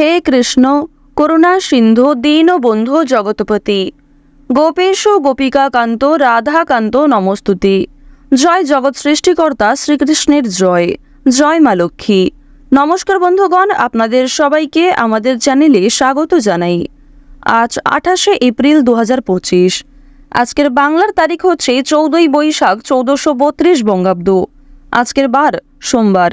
হে কৃষ্ণ, করুণা সিন্ধু, দীন বন্ধু জগৎপতি। গোপেশ গোপিকা কান্ত রাধা কান্ত নমস্তুতি। জয় জগৎ সৃষ্টিকর্তা শ্রীকৃষ্ণের জয়। জয় মা লক্ষ্মী। নমস্কার বন্ধুগণ, আপনাদের সবাইকে আমাদের চ্যানেলে স্বাগত জানাই। আজ আঠাশে এপ্রিল দু আজকের বাংলার তারিখ হচ্ছে চৌদ্দই বৈশাখ চৌদ্দশো বত্রিশ বঙ্গাব্দ। আজকের বার সোমবার।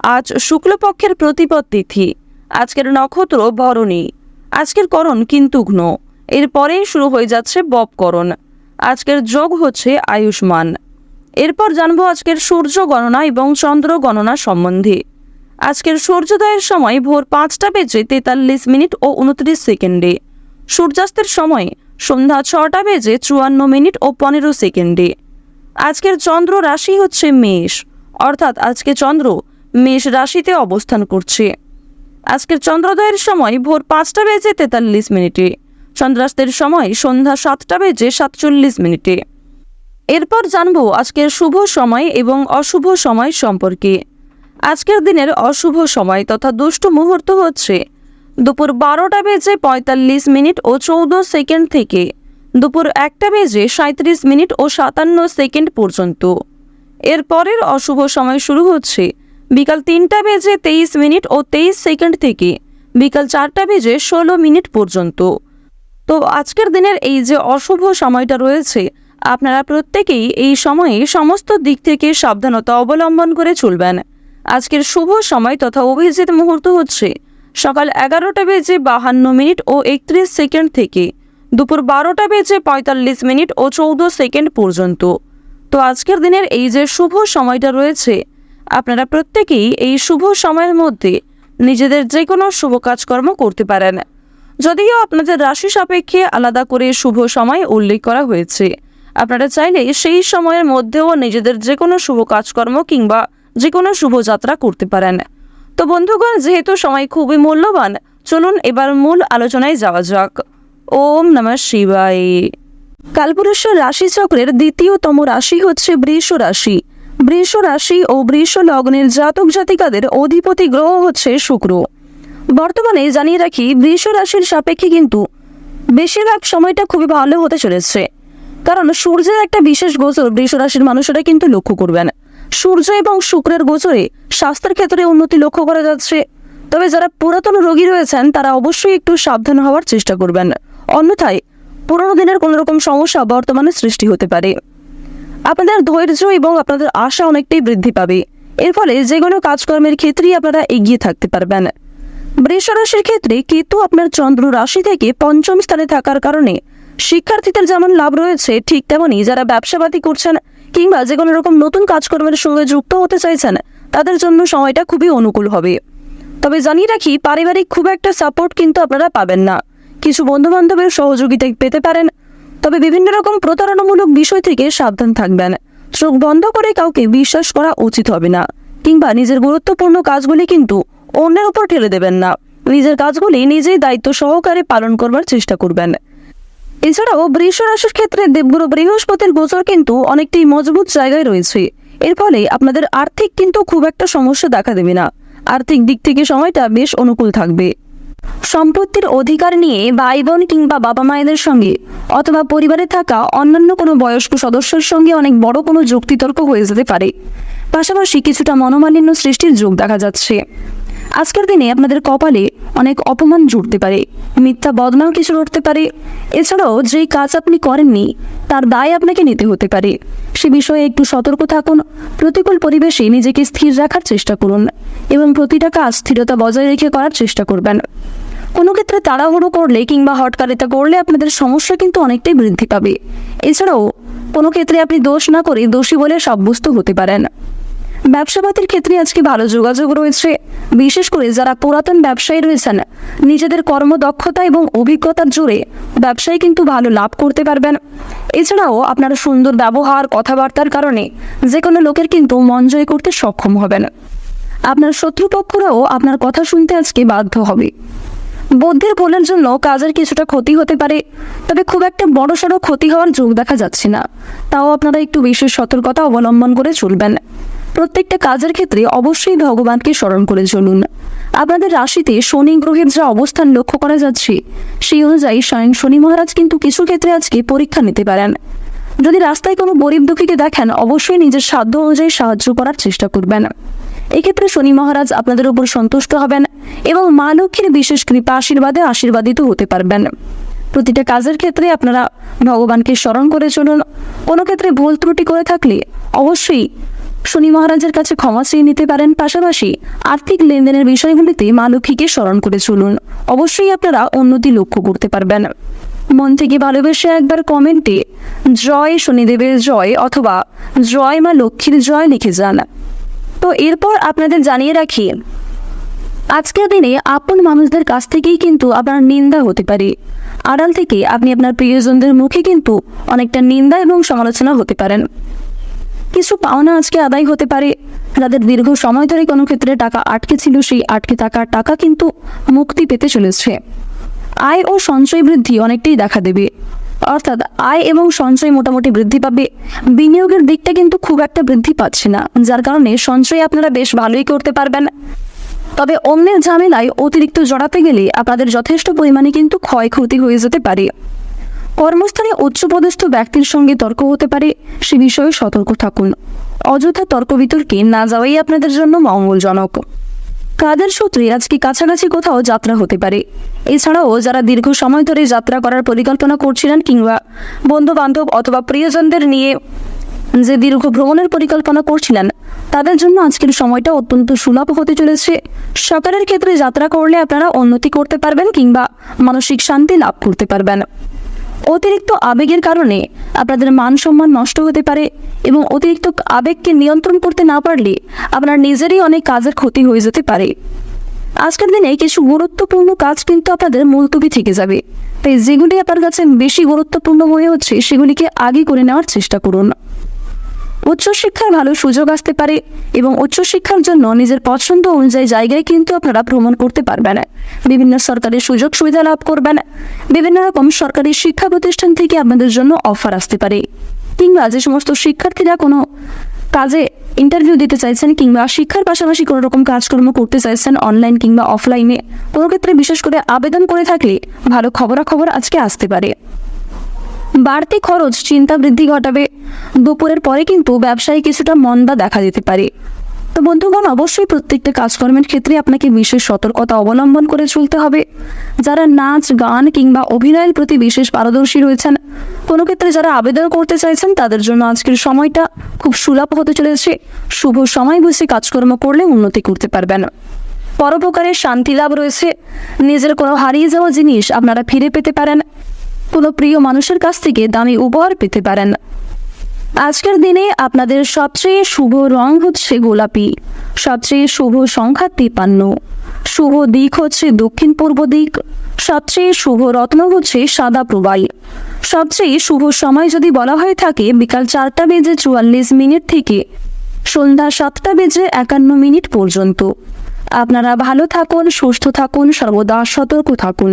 আজ শুক্লপক্ষের প্রতিপদ তিথি। আজকের নক্ষত্র ভরণী। আজকের করণ কিন্তু ঘ্ন। এরপরেই শুরু হয়ে যাচ্ছে বপকরণ আজকের যোগ হচ্ছে আয়ুষ্মান। এরপর জানব আজকের সূর্য গণনা এবং চন্দ্র গণনা সম্বন্ধে। আজকের সূর্যোদয়ের সময় ভোর পাঁচটা বেজে তেতাল্লিশ মিনিট ও উনত্রিশ সেকেন্ডে। সূর্যাস্তের সময় সন্ধ্যা ছটা বেজে চুয়ান্ন মিনিট ও পনেরো সেকেন্ডে। আজকের চন্দ্র রাশি হচ্ছে মেষ। অর্থাৎ আজকে চন্দ্র মেষ রাশিতে অবস্থান করছে। আজকের চন্দ্রোদয়ের সময় ভোর পাঁচটা বেজে তেতাল্লিশ মিনিটে। চন্দ্রাস্তের সময় সন্ধ্যা সাতটা বেজে সাতচল্লিশ মিনিটে। এরপর জানব আজকের শুভ সময় এবং অশুভ সময় সম্পর্কে। আজকের দিনের অশুভ সময় তথা দুষ্ট মুহূর্ত হচ্ছে দুপুর বারোটা বেজে পঁয়তাল্লিশ মিনিট ও চৌদ্দ সেকেন্ড থেকে দুপুর একটা বেজে সাঁত্রিশ মিনিট ও সাতান্ন সেকেন্ড পর্যন্ত। এরপরের অশুভ সময় শুরু হচ্ছে বিকাল তিনটা বেজে তেইশ মিনিট ও তেইশ সেকেন্ড থেকে বিকাল চারটা বেজে ষোলো মিনিট পর্যন্ত। তো আজকের দিনের এই যে অশুভ সময়টা রয়েছে, আপনারা প্রত্যেকেই এই সময়ে সমস্ত দিক থেকে সাবধানতা অবলম্বন করে চলবেন। আজকের শুভ সময় তথা অভিজিৎ মুহূর্ত হচ্ছে সকাল এগারোটা বেজে বাহান্ন মিনিট ও একত্রিশ সেকেন্ড থেকে দুপুর বারোটা বেজে পঁয়তাল্লিশ মিনিট ও চৌদ্দ সেকেন্ড পর্যন্ত। তো আজকের দিনের এই যে শুভ সময়টা রয়েছে আপনারা প্রত্যেকেই এই শুভ সময়ের মধ্যে নিজেদের যে কোনো শুভ কাজকর্ম করতে পারেন। যদিও আপনাদের রাশি সাপেক্ষে আলাদা করে শুভ সময় উল্লেখ করা হয়েছে। আপনারা চাইলে সেই সময়ের মধ্যেও নিজেদের যে কোনো শুভ কাজকর্ম কিংবা যে কোনো শুভযাত্রা করতে পারেন। তো বন্ধুগণ, যেহেতু সময় খুবই মূল্যবান, চলুন এবার মূল আলোচনায় যাওয়া যাক। ওম নমঃ শিবায়। কালপুরুষের রাশিচক্রের দ্বিতীয়তম রাশি হচ্ছে বৃষ রাশি। বৃষ রাশি ও বৃষ লগ্নের জাতক জাতিকাদের অধিপতি গ্রহ হচ্ছে শুক্র। বর্তমানে জানিয়ে রাখি বৃষ রাশির সাপেক্ষে কিন্তু বেশিরভাগ সময়টা খুবই ভালো হতে চলেছে। কারণ সূর্যের একটা বিশেষ গোচর বৃষ রাশির মানুষেরা কিন্তু লক্ষ্য করবেন। সূর্য এবং শুক্রের গোচরে স্বাস্থ্যের ক্ষেত্রে উন্নতি লক্ষ্য করা যাচ্ছে। তবে যারা পুরাতন রোগী রয়েছেন, তারা অবশ্যই একটু সাবধান হওয়ার চেষ্টা করবেন। অন্যথায় পুরনো দিনের কোনো রকম সমস্যা বর্তমানে সৃষ্টি হতে পারে। আপনাদের ধৈর্য এবং আপনাদের আশা অনেকটাই বৃদ্ধি পাবে। এর ফলে যে কোনো কাজকর্মের ক্ষেত্রেই আপনারা এগিয়ে থাকতে পারবেন। বৃষ রাশির ক্ষেত্রে কেতু আপনার চন্দ্র রাশি থেকে পঞ্চম স্থানে থাকার কারণে শিক্ষার্থীদের যেমন লাভ রয়েছে, ঠিক তেমনই যারা ব্যবসাবাদী করছেন কিংবা যে কোনো রকম নতুন কাজকর্মের সঙ্গে যুক্ত হতে চাইছেন, তাদের জন্য সময়টা খুবই অনুকূল হবে। তবে জানিয়ে রাখি, পারিবারিক খুব একটা সাপোর্ট কিন্তু আপনারা পাবেন না। কিছু বন্ধু বান্ধবের সহযোগিতা পেতে পারেন তবে বিভিন্ন রকম প্রতারণামূলক বিষয় থেকে সাবধান থাকবেন। চোখ বন্ধ করে কাউকে বিশ্বাস করা উচিত হবে না, কিংবা নিজের গুরুত্বপূর্ণ কাজগুলি কিন্তু অন্যের উপর ঠেলে দেবেন না। নিজের কাজগুলি নিজেই দায়িত্ব সহকারে পালন করবার চেষ্টা করবেন। এছাড়াও বৃষ রাশির ক্ষেত্রে দেবগুরু বৃহস্পতির গোচর কিন্তু অনেকটাই মজবুত জায়গায় রয়েছে। এর ফলে আপনাদের আর্থিক কিন্তু খুব একটা সমস্যা দেখা দেবে না। আর্থিক দিক থেকে সময়টা বেশ অনুকূল থাকবে। সম্পত্তির অধিকার নিয়ে ভাই বোন কিংবা বাবা মায়েদের সঙ্গে অথবা পরিবারে থাকা অন্যান্য কোনো বয়স্ক সদস্যের সঙ্গে অনেক বড় কোনো যুক্তিতর্ক হয়ে যেতে পারে। পাশাপাশি কিছুটা মনোমালিন্য সৃষ্টির যোগ দেখা যাচ্ছে। আজকের দিনে আপনাদের কপালে অনেক অপমান জুড়তে পারে, মিথ্যা বদনাম কিছু উঠতে পারে। এছাড়াও যেই কাজ আপনি করেননি, তার দায় আপনাকে নিতে হতে পারে। সে বিষয়ে একটু সতর্ক থাকুন, প্রতিকূল পরিবেশে নিজেকে স্থির রাখার চেষ্টা করুন এবং প্রতিটা কাজ স্থিরতা বজায় রেখে করার চেষ্টা করবেন। কোনো ক্ষেত্রে তাড়াহুড়ো করলে কিংবা হটকারিতা করলে আপনাদের সমস্যা কিন্তু অনেকটাই বৃদ্ধি পাবে। এছাড়াও কোনো ক্ষেত্রে আপনি দোষ না করে দোষী বলে সাব্যস্ত হতে পারেন। ব্যবসাপাতির ক্ষেত্রে আজকে ভালো যোগাযোগ রয়েছে। বিশেষ করে যারা পুরাতন ব্যবসায়ী রয়েছেন, নিজেদের কর্মদক্ষতা এবং অভিজ্ঞতার জোরে ব্যবসায় কিন্তু ভালো লাভ করতে পারবেন। এছাড়াও আপনার সুন্দর ব্যবহার, কথাবার্তার কারণে যে কোনো লোকের কিন্তু মন জয় করতে সক্ষম হবেন। আপনার শত্রুপক্ষরাও আপনার কথা শুনতে আজকে বাধ্য হবে। বুদ্ধির ভুলের জন্য কাজের কিছুটা ক্ষতি হতে পারে, তবে খুব একটা বড় সড়ো ক্ষতি হওয়ার যোগ দেখা যাচ্ছে না। তাও আপনারা একটু বিশেষ সতর্কতা অবলম্বন করে চলবেন। প্রত্যেকটা কাজের ক্ষেত্রে অবশ্যই ভগবানকে স্মরণ করে চলুন। আপনাদের রাশিতে শনি গ্রহের যা অবস্থান লক্ষ্য করা যাচ্ছে, সেই অনুযায়ী স্বয়ং শনি মহারাজ কিন্তু কিছু ক্ষেত্রে আজকে পরীক্ষা নিতে পারেন। যদি রাস্তায় কোনো গরিব দুঃখীকে দেখেন, অবশ্যই নিজের সাধ্য অনুযায়ী সাহায্য করার চেষ্টা করবেন। এক্ষেত্রে শনি মহারাজ আপনাদের উপর সন্তুষ্ট হবেন এবং মা লক্ষ্মীর বিশেষ কৃপা আশীর্বাদে আশীর্বাদিত হতে পারবেন। প্রতিটা কাজের ক্ষেত্রে আপনারা ভগবানকে স্মরণ করে চলুন। কোনো ক্ষেত্রে ভুল ত্রুটি করে থাকলে অবশ্যই শনি মহারাজের কাছে ক্ষমা চেয়ে নিতে পারেন পাশাপাশি আর্থিক লেনদেনের বিষয়গুলিতে মা লক্ষ্মীকে স্মরণ করে চলুন। অবশ্যই আপনারা উন্নতি লক্ষ্য করতে পারবেন। মন থেকে ভালোবেসে একবার কমেন্টে জয় শনিদেবের জয় অথবা জয় মা লক্ষ্মীর জয় লিখে যান। তো এরপর আপনাদের জানিয়ে রাখি, আজকের দিনে আপন মানুষদের কাছ থেকেই কিন্তু আপনার নিন্দা হতে পারে। আড়াল থেকে আপনি আপনার প্রিয়জনদের মুখে কিন্তু অনেকটা নিন্দা এবং সমালোচনা হতে পারেন। কিছু পাওনা আজকে আদায় হতে পারে। যাদের দীর্ঘ সময় ধরে কোনো ক্ষেত্রে টাকা আটকে ছিল, সেই আটকে থাকার টাকা কিন্তু মুক্তি পেতে চলেছে। আয় ও সঞ্চয় বৃদ্ধি অনেকটাই দেখা দেবে। অর্থাৎ আয় এবং সঞ্চয় মোটামুটি বৃদ্ধি পাবে। বিনিয়োগের দিকটা কিন্তু খুব একটা বৃদ্ধি পাচ্ছে না, যার কারণে সঞ্চয় আপনারা বেশ ভালোই করতে পারবেন। তবে অন্যের ঝামেলায় অতিরিক্ত জড়াতে গেলে আপনাদের যথেষ্ট পরিমাণে কিন্তু ক্ষয়ক্ষতি হয়ে যেতে পারে। কর্মস্থানে উচ্চপদস্থ ব্যক্তির সঙ্গে তর্ক হতে পারে, সে বিষয়ে সতর্ক থাকুন। অযথা তর্ক বিতর্কে না যাওয়াই আপনাদের জন্য মঙ্গলজনক। কাদের সূত্রে আজকে কাছাকাছি কোথাও যাত্রা হতে পারে? এছাড়াও যারা দীর্ঘ সময় ধরে যাত্রা করার পরিকল্পনা করছিলেন কিংবা বন্ধু বান্ধব অথবা প্রিয়জনদের নিয়ে যে দীর্ঘ ভ্রমণের পরিকল্পনা করছিলেন, তাদের জন্য আজকের সময়টা অত্যন্ত সুলভ হতে চলেছে। সকালের ক্ষেত্রে যাত্রা করলে আপনারা উন্নতি করতে পারবেন কিংবা মানসিক শান্তি লাভ করতে পারবেন। অতিরিক্ত আবেগের কারণে আপনাদের মান সম্মান নষ্ট হতে পারে এবং অতিরিক্ত আবেগকে নিয়ন্ত্রণ করতে না পারলে আপনার নিজেরই অনেক কাজের ক্ষতি হয়ে যেতে পারে। আজকের দিনে কিছু গুরুত্বপূর্ণ কাজ কিন্তু আপনাদের মুলতবি থেকে যাবে। তাই যেগুলি আপনার কাছে বেশি গুরুত্বপূর্ণ মনে হচ্ছে, সেগুলিকে আগে করে নেওয়ার চেষ্টা করুন। উচ্চশিক্ষার ভালো সুযোগ আসতে পারে এবং উচ্চশিক্ষার জন্য নিজের পছন্দ অনুযায়ী জায়গায় কিন্তু আপনারা ভ্রমণ করতে পারবেন। বিভিন্ন সরকারি সুযোগ সুবিধা লাভ করবেন। বিভিন্ন রকম সরকারি শিক্ষা প্রতিষ্ঠান থেকে আপনাদের জন্য অফার আসতে পারে। কিংবা যে সমস্ত শিক্ষার্থীরা কোনো কাজে ইন্টারভিউ দিতে চাইছেন কিংবা শিক্ষার পাশাপাশি কোনো রকম কাজকর্ম করতে চাইছেন অনলাইন কিংবা অফলাইনে কোনো ক্ষেত্রে বিশেষ করে আবেদন করে থাকলে ভালো খবরাখবর আজকে আসতে পারে। বাড়তি খরচ চিন্তা বৃদ্ধি ঘটাবে। দুপুরের পরে কিন্তু ব্যবসায় কিছুটা মন্দা দেখা যেতে পারে। তো বন্ধুগণ, অবশ্যই প্রত্যেকটা কাজকর্মের ক্ষেত্রে আপনাকে বিশেষ সতর্কতা অবলম্বন করে চলতে হবে। যারা নাচ, গান কিংবা অভিনয়ের প্রতি বিশেষ পারদর্শী রয়েছেন, কোনো ক্ষেত্রে যারা আবেদন করতে চাইছেন, তাদের জন্য আজকের সময়টা খুব সুলভ হতে চলেছে। শুভ সময় বসে কাজকর্ম করলে উন্নতি করতে পারবেন। পরোপকারের শান্তি লাভ রয়েছে। নিজের কোনো হারিয়ে যাওয়া জিনিস আপনারা ফিরে পেতে পারেন। কোনো প্রিয় মানুষের কাছ থেকে দামি উপহার পেতে পারেন। আজকের দিনে আপনাদের সবচেয়ে শুভ রং হচ্ছে গোলাপি, সবচেয়ে শুভ সংখ্যা তিপান্ন শুভ দিক হচ্ছে দক্ষিণ পূর্ব দিক, সবচেয়ে শুভ রত্ন হচ্ছে সাদা প্রবাল। সবচেয়ে শুভ সময় যদি বলা হয়ে থাকে, বিকাল চারটা বেজে চুয়াল্লিশ মিনিট থেকে সন্ধ্যা সাতটা বেজে একান্ন মিনিট পর্যন্ত। আপনারা ভালো থাকুন, সুস্থ থাকুন, সর্বদা সতর্ক থাকুন।